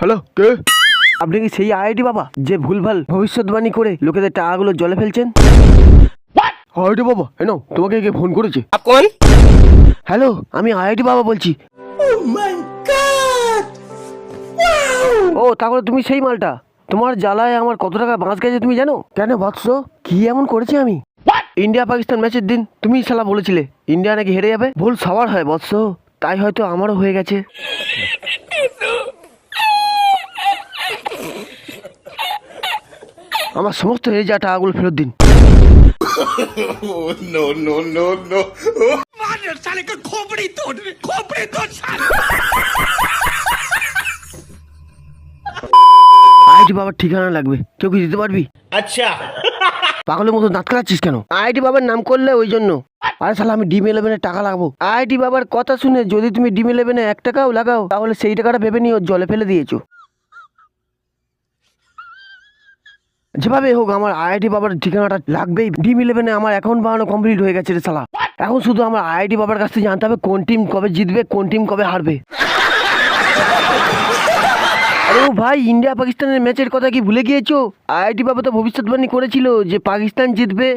Hello কে? আপনি কি সেই আইআইটি বাবা যে ভুলভাল ভবিষ্যৎবাণী করে লোকেদের টাকাগুলো জলে ফেলছেন? আইআইটি বাবা এনো তোমাকে কে ফোন করেছে? হ্যালো আমি আইআইটি বাবা বলছি। ও তাহলে তুমি সেই মালটা তোমার জ্বালায় আমার কত টাকা বাঁচ গেছে তুমি জানো? কেন বাঁচছ কি এমন করেছি আমি? ইন্ডিয়া পাকিস্তান ম্যাচের দিন তুমি শালা বলেছিলে ইন্ডিয়া নাকি হেরে যাবে? ভুল সবার হয় বৎস। তাই হয়তো আমারও হয়ে গেছে। আমার সমস্ত হয়ে যা টাকাগুলো ফেরত দিন। আইটি বাবার ঠিকানা লাগবে। কেউ কি দিতে পারবি? আচ্ছা। পাগলের মতো দাঁত কাটাচ্ছিস কেন? আইটি বাবার নাম করলে ওই জন্য। আরে শালা আমি ডিম ইলেভেনে টাকা লাগবো। আইটি বাবার কথা শুনে যদি তুমি ডিম ইলেভেনে এক টাকাও লাগাও তাহলে সেই টাকাটা ভেবে নিয়ে জলে ফেলে দিয়েছ। যেভাবে হোক, আমার আইআইটি বাবার ঠিকানাটা লাগবেই। ডিম ইলেভেনে আমার অ্যাকাউন্ট বানানো কমপ্লিট হয়ে গেছে রে সালা এখন শুধু আমার আইআইটি বাবার কাছ থেকে জানতে হবে কোন টিম কবে জিতবে, কোন টিম কবে হারবে। আরে ও ভাই ইন্ডিয়া পাকিস্তানের ম্যাচের কথা কি ভুলে গিয়েছো? আইআইটি বাবা তো ভবিষ্যৎবাণী করেছিল যে পাকিস্তান জিতবে।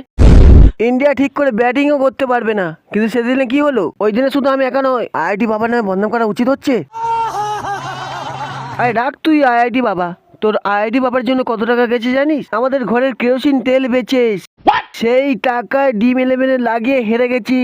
ইন্ডিয়া ঠিক করে ব্যাটিংও করতে পারবে না। কিন্তু সেদিনে কি হলো? ওই দিনে শুধু আমি একা নয় আইআইটি বাবার নামে বন্ধন করা উচিত হচ্ছে? আরে ডাক তুই আইআইটি বাবা। তোর আইডি বাবার জন্য কত টাকা গেছে জানিস? আমাদের ঘরের কেরোসিন তেল বেচেস। সেই টাকা ডিম ইলেভেনে লাগিয়ে হেরে গেছি।